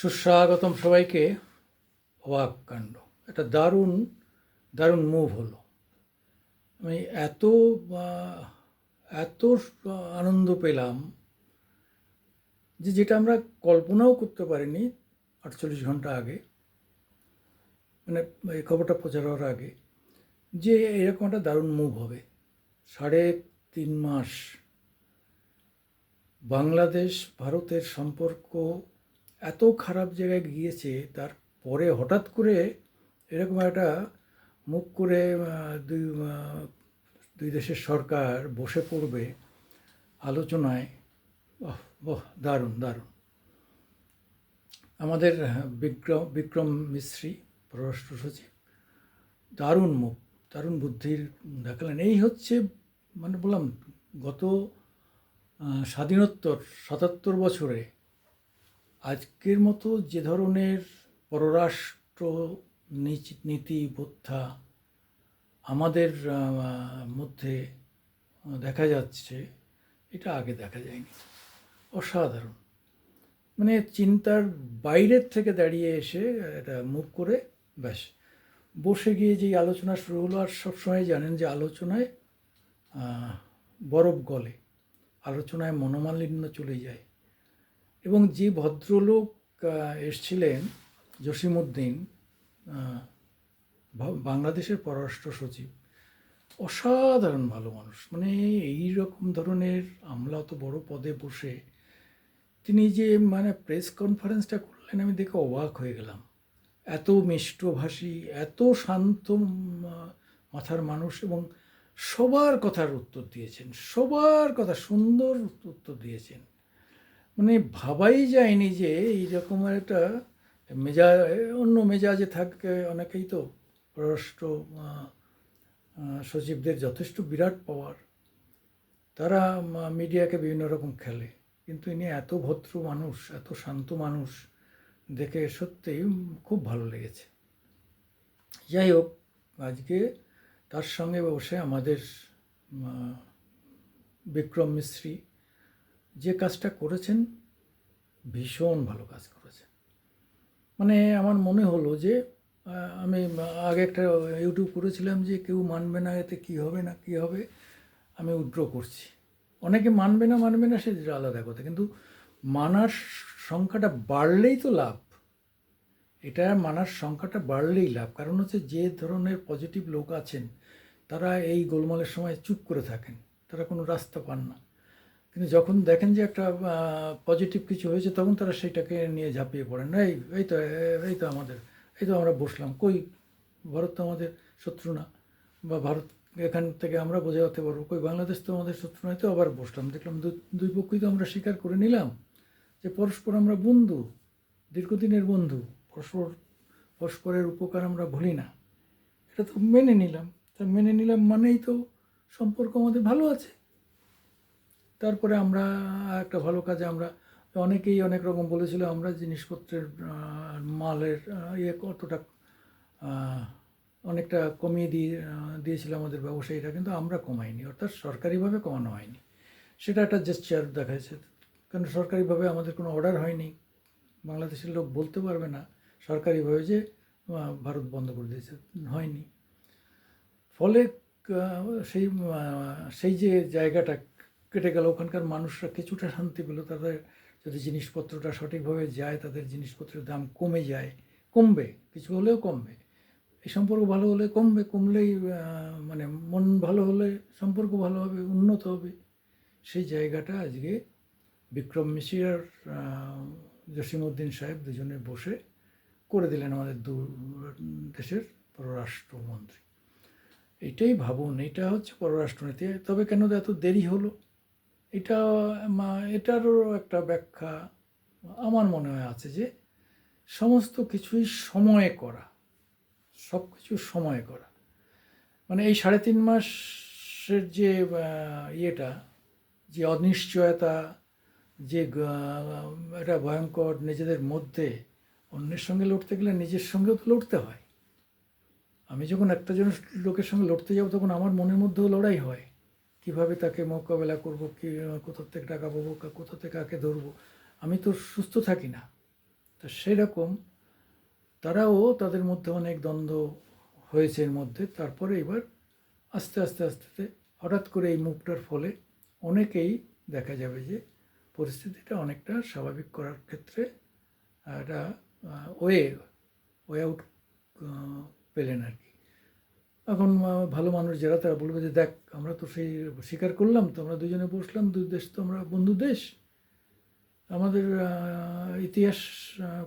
সুস্বাগতম সবাইকে। অবাক কাণ্ড একটা দারুণ দারুণ মুভ হলো। আমি এত এত আনন্দ পেলাম যে যেটা আমরা কল্পনাও করতে পারিনি আটচল্লিশ ঘণ্টা আগে মানে এই খবরটা প্রচার হওয়ার আগে, যে এরকম একটা দারুণ মুভ হবে। সাড়ে তিন মাস বাংলাদেশ ভারতের সম্পর্ক এত খারাপ জায়গায় গিয়েছে তার পরে হঠাৎ করে এরকম একটা মুখ করে দুই দুই দেশের সরকার বসে পড়বে আলোচনায়, বাহ বাহ, দারুণ দারুণ। আমাদের বিক্রম বিক্রম মিশ্রী পররাষ্ট্র সচিব, দারুণ মুখ, দারুণ বুদ্ধির দেখালেন। এই হচ্ছে মানে বললাম, গত স্বাধীনোত্তর, সাতাত্তর বছরে আজকের মতো যে ধরনের পররাষ্ট্র নীতি বোদ্ধা আমাদের মধ্যে দেখা যাচ্ছে, এটা আগে দেখা যায়নি। অসাধারণ। মানে চিন্তার বাইরের থেকে দাঁড়িয়ে এসে এটা মুভ করে ব্যাস। বসে গিয়ে যেই আলোচনা শুরু হলো, আর সবসময় জানেন যে আলোচনায় বরফ গলে, আলোচনায় মনোমালিন্য চলে যায়। এবং যে ভদ্রলোক এসছিলেন ভা- বাংলাদেশের পররাষ্ট্র সচিব, অসাধারণ ভালো মানুষ। মানে এই রকম ধরনের আমলা অত বড় পদে বসে তিনি যে মানে প্রেস কনফারেন্সটা করলেন, আমি দেখে অবাক হয়ে গেলাম। এত মিষ্টভাষী, এত শান্ত মাথার মানুষ এবং সবার কথার উত্তর দিয়েছেন, সবার কথা সুন্দর উত্তর দিয়েছেন। মানে ভাবাই যায়নি যে এই এইরকম একটা মেজা অন্য মেজাজে থাকে অনেকেই তো। পররাষ্ট্র সচিবদের যথেষ্ট বিরাট পাওয়ার। তারা মিডিয়াকে বিভিন্ন রকম খেলে। কিন্তু ইনি এত ভদ্র মানুষ, এত শান্ত মানুষ, দেখে সত্যিই খুব ভালো লেগেছে। যাই হোক, আজকে তার সঙ্গে বসে আমাদের বিক্রম মিস্ত্রি যে কাজটা করেছেন, ভীষণ ভালো কাজ করেছেন। মানে আমার মনে হলো যে আমি আগে একটা ইউটিউব করেছিলাম যে, কেউ মানবে না এতে কী হবে না কী হবে, আমি উড্র করছি। অনেকে মানবে না মানবে না, সে আলাদা কথা। কিন্তু মানার সংখ্যাটা বাড়লেই তো লাভ। এটা মানার সংখ্যাটা বাড়লেই লাভ। কারণ হচ্ছে যে ধরনের পজিটিভ লোক আছেন, তারা এই গোলমালের সময় চুপ করে থাকেন। তারা কোনো রাস্তা পান না। কিন্তু যখন দেখেন যে একটা পজিটিভ কিছু হয়েছে, তখন তারা সেটাকে নিয়ে ঝাঁপিয়ে পড়েন। এই এই তো এই তো আমাদের, এই তো আমরা বসলাম। কই? ভারত তো আমাদের শত্রু না। বা ভারত, এখান থেকে আমরা বোঝাতে পারব। কই, বাংলাদেশ তো আমাদের শত্রু নয়, তো আবার বসলাম। দেখলাম দুই পক্ষই তো আমরা স্বীকার করে নিলাম যে পরস্পর আমরা বন্ধু, দীর্ঘদিনের বন্ধু। পরস্পর, পরস্পরের উপকার আমরা ভুলি না। এটা তো মেনে নিলাম। তা মেনে নিলাম মানেই তো সম্পর্ক আমাদের ভালো আছে। তারপরে আমরা একটা ভালো কাজে আমরা অনেকেই অনেক রকম বলেছিল আমরা জিনিসপত্রের মালের ইয়ে কতটা অনেকটা কমিয়ে দিয়ে দিয়েছিল আমাদের ব্যবসায়ীরা, কিন্তু আমরা কমাইনি, অর্থাৎ সরকারিভাবে কমানো হয়নি। সেটা একটা জেস্টার দেখাচ্ছে কারণ সরকারিভাবে আমাদের কোনো অর্ডার হয়নি? বাংলাদেশের লোক বলতে পারবে না, সরকারিভাবে যে ভারত বন্ধ করে দিয়েছে, হয়নি। ফলে সেই সেই যে জায়গাটা কেটে গেল। ওখানকার মানুষরা কিছুটা শান্তি পেল। তাদের যদি জিনিসপত্রটা সঠিকভাবে যায়, তাদের জিনিসপত্রের দাম কমে যায়। কমবে, কিছু হলেও কমবে। এই সম্পর্ক ভালো হলে কমবে, কমলেই মানে মন ভালো হলে সম্পর্ক ভালো হবে, উন্নত হবে। সেই জায়গাটা আজকে বিক্রম মিশ্রি আর জসিমউদ্দিন সাহেব দুজনে বসে করে দিলেন আমাদের দু, দেশের পররাষ্ট্রমন্ত্রী। এইটাই ভাবুন এটা হচ্ছে পররাষ্ট্রনীতি। তবে কেন এত দেরি হলো? এটা এটারও একটা ব্যাখ্যা আমার মনে হয় আছে যে সমস্ত কিছুই সময়ে করা সব কিছু সময়ে করা। মানে এই সাড়ে তিন মাসের যে ইয়েটা, যে অনিশ্চয়তা, যে এটা ভয়ঙ্কর নিজেদের মধ্যে, অন্যের সঙ্গে লড়তে গেলে নিজের সঙ্গেও তো লড়তে হয়। আমি যখন একটা জন লোকের সঙ্গে লড়তে যাব, তখন আমার মনের মধ্যেও লড়াই হয়। কীভাবে তাকে মোকাবেলা করব, কি, কোথা থেকে টাকা পাবো কোথা থেকে কাকে ধরবো, আমি তো সুস্থ থাকি না। তো সেরকম তারাও তাদের মধ্যে অনেক দ্বন্দ্ব হয়েছে এর মধ্যে। তারপরে এবার আস্তে আস্তে আস্তে আস্তে হঠাৎ করে এই মুভটার ফলে অনেকেই দেখা যাবে যে পরিস্থিতিটা অনেকটা স্বাভাবিক করার ক্ষেত্রে একটা ওয়ে ওয়ে আউট পেলেন আর কি। এখন ভালো মানুষ যারা তারা বলবে যে দেখ আমরা তো সেই স্বীকার করলাম তো আমরা দুজনে বসলাম দুই দেশ তো আমরা বন্ধু দেশ। আমাদের ইতিহাস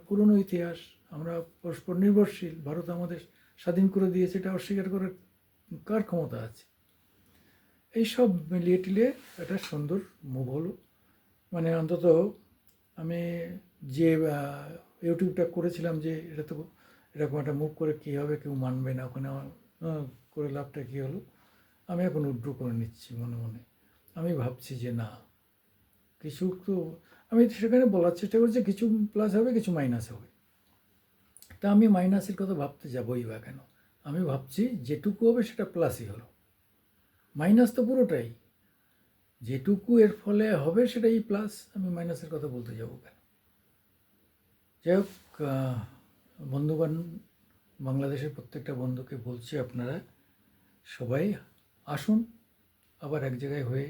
পুরনো ইতিহাস আমরা পরস্পর নির্ভরশীল ভারত আমাদের স্বাধীন করে দিয়েছে এটা অস্বীকার করার কার ক্ষমতা আছে? এইসব মিলিয়ে টিলিয়ে একটা সুন্দর মুভ হলো। মানে অন্তত আমি যে ইউটিউবটা করেছিলাম যে এটা তো এরকম একটা মুভ করে কী হবে কেউ মানবে না ওখানে আমার, করে লাভটা কী হলো? আমি এখন উড্র করে নিচ্ছি মনে মনে। আমি ভাবছি যে না, কিছু তো আমি সেখানে বলার চেষ্টা করছি কিছু প্লাস হবে, কিছু মাইনাস হবে। তা আমি মাইনাসের কথা ভাবতে যাবই বা কেন? আমি ভাবছি যেটুকু হবে সেটা প্লাসই হলো। মাইনাস তো পুরোটাই। যেটুকু এর ফলে হবে সেটাই প্লাস আমি মাইনাসের কথা বলতে যাব কেন? যাই হোক বন্ধুবান বাংলাদেশের প্রত্যেকটা বন্ধুকে বলছি আপনারা সবাই আসুন, আবার এক জায়গায় হয়ে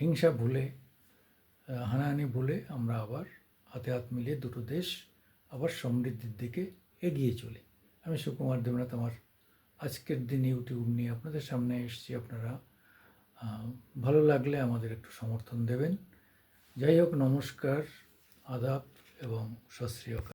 হিংসা ভুলে হানাহানি ভুলে আমরা আবার হাতে হাত মিলিয়ে দুটো দেশ আবার সমৃদ্ধির দিকে এগিয়ে চলি। আমি সুকুমার দেবনাথ, আমার আজকের দিন ইউটিউব নিয়ে আপনাদের সামনে এসেছি। আপনারা ভালো লাগলে আমাদের একটু সমর্থন দেবেন। যাই হোক, নমস্কার, আদাব এবং সত শ্রী অকাল